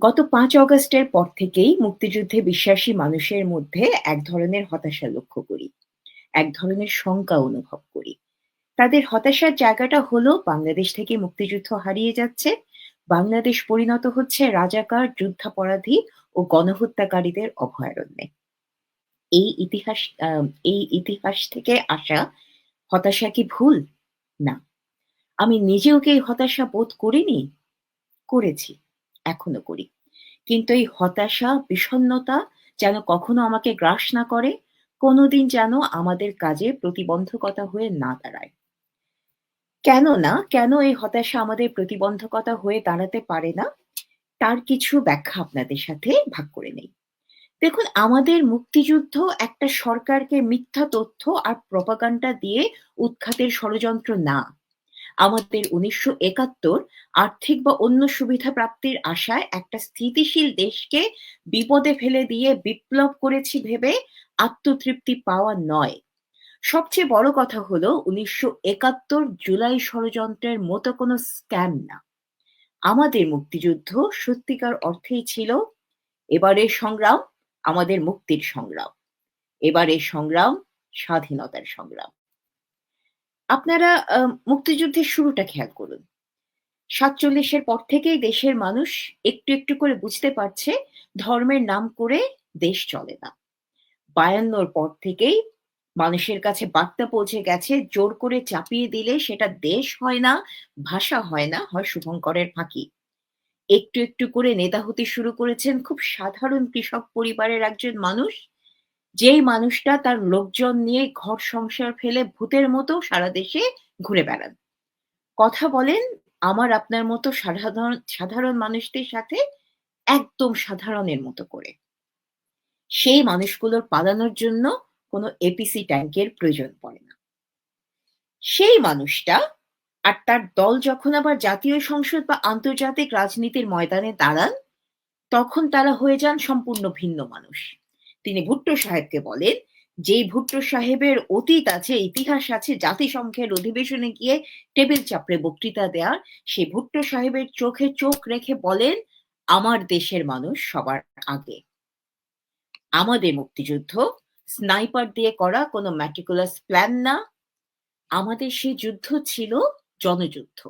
গত পাঁচ অগস্টের পর থেকেই মুক্তিযুদ্ধে বিশ্বাসী মানুষের মধ্যে এক ধরনের হতাশা লক্ষ্য করি। এক ধরনের শঙ্কা অনুভব করি। তাদের হতাশার জায়গাটা হলো, বাংলাদেশ থেকে মুক্তিযুদ্ধ হারিয়ে যাচ্ছে। বাংলাদেশ পরিণত হচ্ছে রাজাকার, যুদ্ধাপরাধী ও গণহত্যাকারীদের অভয়ারণ্যে। এই ইতিহাস এই ইতিহাস থেকে আসা হতাশা কি ভুল? না। আমি নিজেও কি হতাশা বোধ করিনি? করেছি। এখনও করি। কিন্তু এই হতাশা বিষণ্নতা যেন কখনো আমাকে গ্রাস না করে, কোনোদিন যেন আমাদের কাজে প্রতিবন্ধকতা হয়ে না দাঁড়ায়। কেন না কেন এই হতাশা আমাদের প্রতিবন্ধকতা হয়ে দাঁড়াতে পারে না? তার কিছু ব্যাখ্যা আপনাদের সাথে ভাগ করে নেই। দেখুন, আমাদের মুক্তিযুদ্ধ একটা সরকারকে মিথ্যা তথ্য আর প্রপাগান্ডা দিয়ে উৎখাতের ষড়যন্ত্র না। আমাদের উনিশশো একাত্তর আর্থিক বা অন্য সুবিধা প্রাপ্তির আশায় একটা স্থিতিশীল দেশকে বিপদে ফেলে দিয়ে বিপ্লব করেছি ভেবে আত্মতৃপ্তি পাওয়া নয়। সবচেয়ে বড় কথা হলো উনিশশো একাত্তর জুলাই ষড়যন্ত্রের মতো কোনো স্ক্যাম না। আমাদের মুক্তিযুদ্ধ সত্যিকার অর্থেই ছিল এবারের সংগ্রাম, আমাদের মুক্তির সংগ্রাম। এবারের সংগ্রাম, স্বাধীনতার সংগ্রাম। আপনারা মুক্তিযুদ্ধের শুরুটা খেয়াল করুন। সাতচল্লিশের পর থেকেই দেশের মানুষ একটু একটু করে বুঝতে পারছে ধর্মের নাম করে দেশ চলে না। বায়ান্নর পর থেকেই মানুষের কাছে বার্তা পৌঁছে গেছে, জোর করে চাপিয়ে দিলে সেটা দেশ হয় না, ভাষা হয় না, হয় শুভঙ্করের ফাঁকি। একটু একটু করে নেতা হতে শুরু করেছেন খুব সাধারণ কৃষক পরিবারের একজন মানুষ। যেই মানুষটা তার লোকজন নিয়ে ঘর সংসার ফেলে ভূতের মতো সারা দেশে ঘুরে বেড়ান। কথা বলেন, আমার আপনার মতো সাধারণ সাধারণ মানুষদের সাথে একদম সাধারণের মতো করে। সেই মানুষগুলোর পালানোর জন্য কোনো এপিসি ট্যাঙ্কের প্রয়োজন পড়ে না। সেই মানুষটা আর তার দল যখন আবার জাতীয় সংসদ বা আন্তর্জাতিক রাজনীতির ময়দানে দাঁড়ান, তখন তারা হয়ে যান সম্পূর্ণ ভিন্ন মানুষ। তিনি ভুট্টো সাহেবকে বলেন, যেই ভুট্টো সাহেবের অতীত আছে, ইতিহাস আছে, জাতিসংঘের অধিবেশনে গিয়ে টেবিল চাপড়ে বক্তৃতা দেওয়ার সেই ভুট্টো সাহেবের চোখে চোখ রেখে বলেন, আমার দেশের মানুষ সবার আগে। আমাদের মুক্তিযুদ্ধ, স্নাইপার দিয়ে করা কোনো ম্যাটিকুলাস প্ল্যান না। আমাদের সেই যুদ্ধ ছিল জনযুদ্ধ,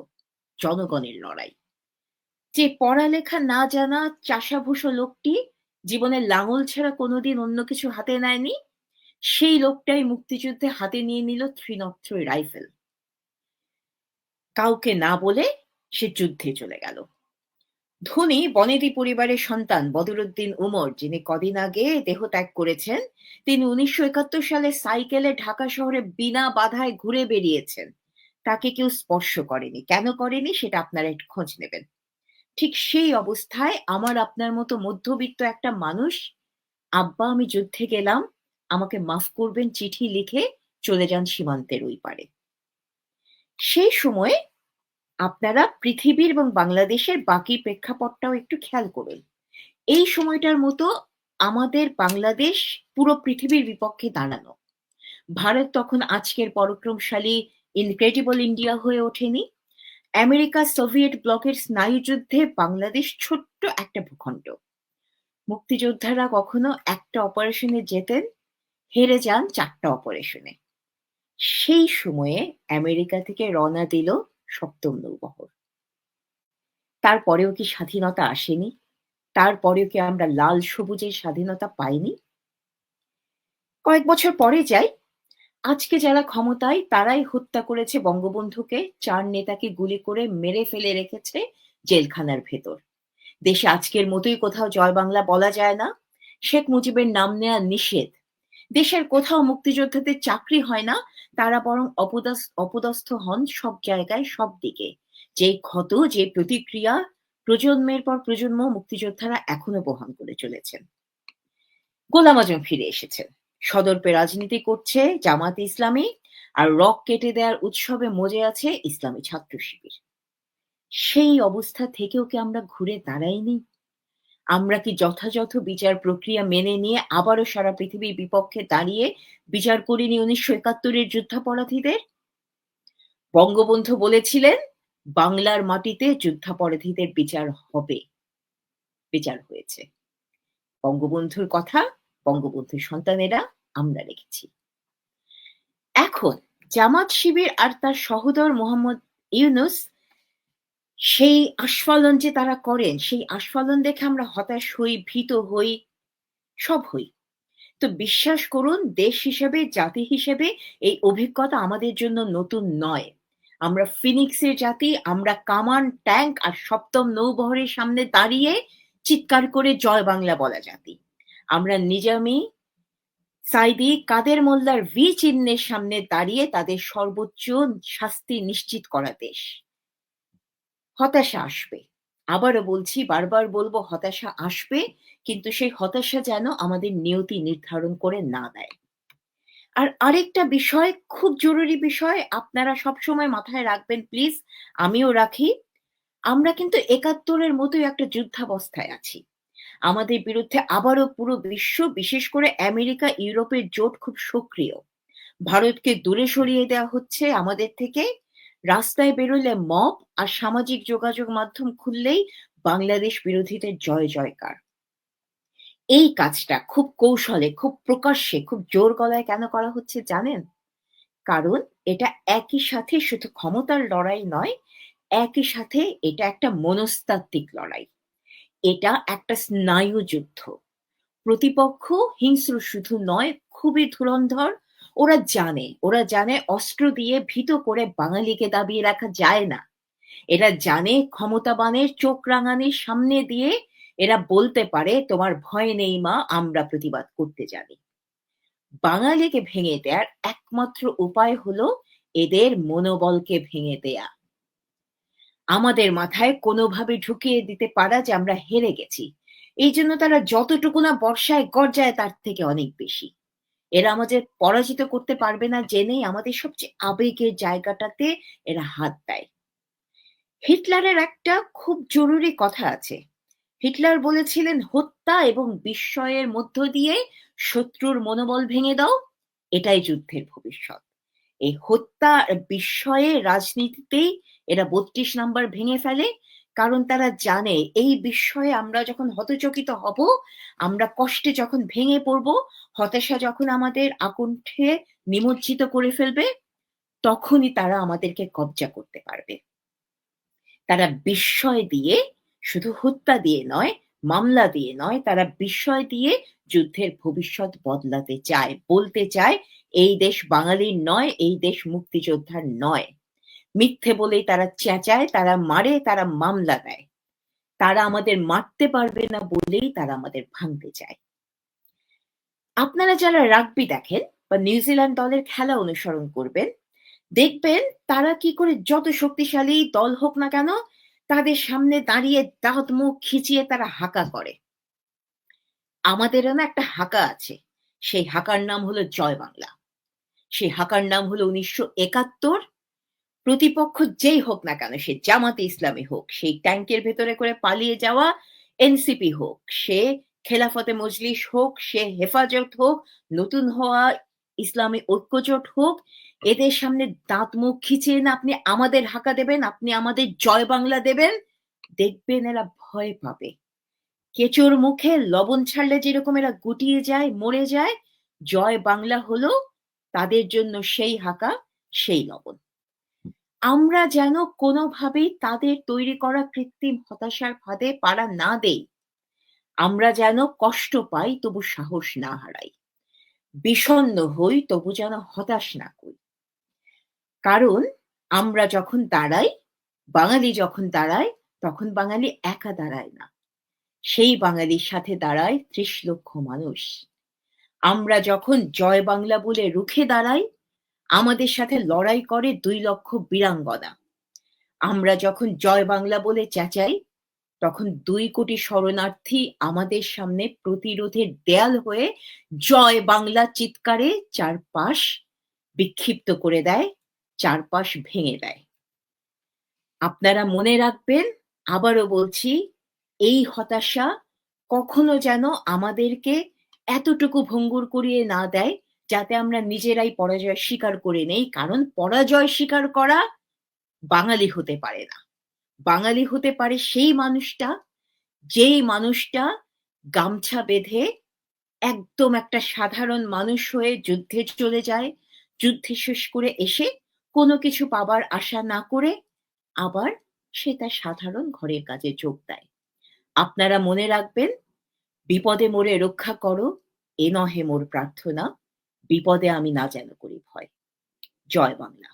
জনগণের লড়াই। যে পড়ালেখা না জানা চাষাভূষ লোকটি জীবনে লাঙল ছাড়া কোনোদিন অন্য কিছু হাতে নেয়নি। সেই লোকটাই মুক্তিযুদ্ধে হাতে নিয়ে নিল থ্রি নট থ্রি রাইফেল। কাউকে না বলে সে যুদ্ধে চলে গেল। ধনী বনেদি পরিবারের সন্তান বদরুদ্দিন উমর, যিনি কদিন আগে দেহ ত্যাগ করেছেন, তিনি উনিশশো একাত্তর সালে সাইকেলে ঢাকা শহরে বিনা বাধায় ঘুরে বেরিয়েছেন তাকে কেউ স্পর্শ করেনি। কেন করেনি সেটা আপনারা একটু খোঁজ নেবেন। ঠিক সেই অবস্থায় আমার আপনার মতো মধ্যবিত্ত একটা মানুষ, আব্বা, আমি যুদ্ধে গেলাম, আমাকে মাফ করবেন চিঠি লিখে চলে যান সীমান্তের ওই পারে। সেই সময়ে আপনারা পৃথিবীর এবং বাংলাদেশের বাকি প্রেক্ষাপটটাও একটু খেয়াল করুন। এই সময়টার মতো আমাদের বাংলাদেশ পুরো পৃথিবীর বিপক্ষে দাঁড়ানো। ভারত তখন আজকের পরাক্রমশালী ইনক্রেডিবল ইন্ডিয়া হয়ে ওঠেনি। আমেরিকা সোভিয়েত ব্লকের স্নায়ুযুদ্ধে বাংলাদেশ ছোট্ট একটা ভূখণ্ড। মুক্তিযোদ্ধারা কখনো একটা অপারেশনে যেতেন, হেরে যান চারটা অপারেশনে সেই সময়ে আমেরিকা থেকে রওনা দিল সপ্তম নৌবহর। তারপরেও কি স্বাধীনতা আসেনি? তারপরেও কি আমরা লাল সবুজের স্বাধীনতা পাইনি? কয়েক বছর পরে যাই আজকে যারা ক্ষমতায়, তারাই হত্যা করেছে বঙ্গবন্ধুকে, চার নেতাকে গুলি করে মেরে ফেলে রেখেছে জেলখানার ভেতর। দেশে আজকের মতোই কোথাও জয় বাংলা বলা যায় না। শেখ মুজিবের নাম নেওয়া নিষেধ। দেশের কোথাও মুক্তিযোদ্ধাদের চাকরি হয় না, তারা বরং অপদস্থ হন সব জায়গায়, সব দিকে। যে ক্ষত, যে প্রতিক্রিয়া প্রজন্মের পর প্রজন্ম মুক্তিযোদ্ধারা এখনও বহন করে চলেছেন। গোলাম আজম ফিরে এসেছেন। সদর্পে রাজনীতি করছে জামাত ইসলামী আর রক কেটে দেওয়ার উৎসবে মজে আছে ইসলামী ছাত্র শিবির। সেই অবস্থা থেকেও কি আমরা ঘুরে দাঁড়াইনি? আমরা কি যথাযথ বিচার প্রক্রিয়া মেনে নিয়ে আবারও সারা পৃথিবীর বিপক্ষে দাঁড়িয়ে বিচার করিনি উনিশশো একাত্তরের যুদ্ধাপরাধীদের? বঙ্গবন্ধু বলেছিলেন, বাংলার মাটিতে যুদ্ধাপরাধীদের বিচার হবে। বিচার হয়েছে। বঙ্গবন্ধুর কথা বঙ্গবন্ধুর সন্তানেরা আমরা রেখেছি এখন জামাত শিবির আর তার সহোদর মোহাম্মদ ইউনুস সেই আস্ফালন যে তারা করেন, সেই আস্ফালন দেখে আমরা হতাশ হই, ভীত হই, সব হই। তো বিশ্বাস করুন, দেশ হিসেবে, জাতি হিসেবে এই অভিজ্ঞতা আমাদের জন্য নতুন নয়। আমরা ফিনিক্সের জাতি, আমরা কামান ট্যাঙ্ক আর সপ্তম নৌবহরের সামনে দাঁড়িয়ে চিৎকার করে জয় বাংলা বলা জাতি। আমরা নিজামি, সাইদি কাদের মোল্লার ভি চিহ্নের সামনে দাঁড়িয়ে তাদের সর্বোচ্চ শাস্তি নিশ্চিত করা দেশ। হতাশা আসবে। আবারও বলছি, বারবার বলব, হতাশা আসবে, কিন্তু সেই হতাশা যেন আমাদের নিয়তি নির্ধারণ করে না দেয়। আর আরেকটা বিষয়, খুব জরুরি বিষয়, আপনারা সবসময় মাথায় রাখবেন, প্লিজ, আমিও রাখি। আমরা কিন্তু একাত্তরের মতোই একটা যুদ্ধাবস্থায় আছি। আমাদের বিরুদ্ধে আবারও পুরো বিশ্ব, বিশেষ করে আমেরিকা, ইউরোপের জোট খুব সক্রিয়। ভারতকে দূরে সরিয়ে দেওয়া হচ্ছে আমাদের থেকে। রাস্তায় বেরোলে মব আর সামাজিক যোগাযোগ মাধ্যম খুললেই বাংলাদেশ বিরোধীদের জয় জয়কার। এই কাজটা খুব কৌশলে, খুব প্রকাশ্যে, খুব জোর গলায় কেন করা হচ্ছে জানেন? কারণ এটা একই সাথে শুধু ক্ষমতার লড়াই নয়, একই সাথে এটা একটা মনস্তাত্ত্বিক লড়াই। এটা একটা স্নায়ু যুদ্ধ। প্রতিপক্ষ হিংস্র শুধু নয়, খুবই ধুরন্ধর। ওরা জানে ওরা জানে অস্ত্র দিয়ে ভীত করে বাঙালিকে দাবিয়ে রাখা যায় না। এরা জানে ক্ষমতাবানের চোখ রাঙানির সামনে দিয়ে এরা বলতে পারে, তোমার ভয় নেই মা, আমরা প্রতিবাদ করতে জানি। বাঙালিকে ভেঙে দেওয়ার একমাত্র উপায় হলো এদের মনোবলকে ভেঙে দেয়া। আমাদের মাথায় কোনোভাবে ঢুকিয়ে দিতে পারা যে আমরা হেরে গেছি। এই জন্য তারা যতটুকু না বর্ষায় গর্জায় তার থেকে অনেক বেশি। এরা আমাদের পরাজিত করতে পারবে না জেনেই আমাদের সবচেয়ে আবেগের জায়গাটাতে এরা হাত দেয়। হিটলারের একটা খুব জরুরি কথা আছে। হিটলার বলেছিলেন, হত্যা এবং বিস্ময়ের মধ্য দিয়ে শত্রুর মনোবল ভেঙে দাও, এটাই যুদ্ধের ভবিষ্যৎ। এই হত্যা বিস্ময়ের রাজনীতিতেই এরা বত্রিশ নাম্বার ভেঙে ফেলে, কারণ তারা জানে এই বিষয়ে আমরা যখন হতচকিত হব, আমরা কষ্টে যখন ভেঙে পড়ব, হতাশা যখন আমাদের আকণ্ঠে নিমজ্জিত করে ফেলবে, তখনই তারা আমাদেরকে কবজা করতে পারবে। তারা বিস্ময় দিয়ে শুধু হত্যা দিয়ে নয়, মামলা দিয়ে নয়, তারা বিস্ময় দিয়ে যুদ্ধের ভবিষ্যৎ বদলাতে চায়, বলতে চায়, এই দেশ বাঙালির নয়, এই দেশ মুক্তিযোদ্ধার নয়। মিথ্যে বলেই তারা চেঁচায়, তারা মারে, তারা মামলা দেয়। তারা আমাদের মারতে পারবে না বলেই তারা আমাদের ভাঙতে চায়। আপনারা যারা রাগবি দেখেন বা নিউজিল্যান্ড দলের খেলা অনুসরণ করবেন, দেখবেন তারা কি করে যত শক্তিশালী দল হোক না কেন, তাদের সামনে দাঁড়িয়ে দাঁত মুখ খিচিয়ে তারা হাঁকা করে। আমাদের না একটা হাঁকা আছে। সেই হাঁকার নাম হলো জয় বাংলা। সেই হাঁকার নাম হলো উনিশশো একাত্তর প্রতিপক্ষ যেই হোক না কেন, সে জামাতে ইসলামী হোক, সেই ট্যাঙ্কের ভেতরে করে পালিয়ে যাওয়া এনসিপি হোক, সে খেলাফতে মজলিস হোক, সে হেফাজত হোক, নতুন হওয়া ইসলামী ঐক্যজোট হোক, এদের সামনে দাঁত মুখ খিচিয়ে না আপনি আমাদের হাঁকা দেবেন, আপনি আমাদের জয় বাংলা দেবেন, দেখবেন এরা ভয় পাবে। কেচোর মুখে লবণ ছাড়লে যেরকম এরা গুটিয়ে যায়, মরে যায়, জয় বাংলা হলো, তাদের জন্য সেই হাঁকা, সেই লবণ। আমরা যেন কোনোভাবেই তাদের তৈরি করা কৃত্রিম হতাশার ফাঁদে পাড়া না দেই। আমরা যেন কষ্ট পাই, তবু সাহস না হারাই। বিষণ্ন হই, তবু যেন হতাশ না করি। কারণ আমরা যখন দাঁড়াই, বাঙালি যখন দাঁড়ায়, তখন বাঙালি একা দাঁড়ায় না। সেই বাঙালির সাথে দাঁড়ায় ত্রিশ লক্ষ মানুষ। আমরা যখন জয় বাংলা বলে রুখে দাঁড়াই আমাদের সাথে লড়াই করে দুই লক্ষ বীরাঙ্গনা। আমরা যখন জয় বাংলা বলে চেঁচাই, তখন দুই কোটি শরণার্থী আমাদের সামনে প্রতিরোধের দেয়াল হয়ে জয় বাংলা চিৎকারে চারপাশ বিক্ষিপ্ত করে দেয়, চারপাশ ভেঙে দেয়। আপনারা মনে রাখবেন, আবারও বলছি, এই হতাশা কখনো যেন আমাদেরকে এতটুকু ভঙ্গুর করিয়ে না দেয় যাতে আমরা নিজেরাই পরাজয় স্বীকার করে নেই কারণ পরাজয় স্বীকার করা বাঙালি হতে পারে না বাঙালি হতে পারে সেই মানুষটা যেই মানুষটা গামছা বেঁধে একদম একটা সাধারণ মানুষ হয়ে যুদ্ধে চলে যায়, যুদ্ধে শেষ করে এসে কোনো কিছু পাবার আশা না করে আবার সে তার সাধারণ ঘরের কাজে যোগ দেয়। আপনারা মনে রাখবেন, বিপদে মোরে রক্ষা করো, এ নহে মোর প্রার্থনা, বিপদে আমি না যেন করি ভয়। জয় বাংলা।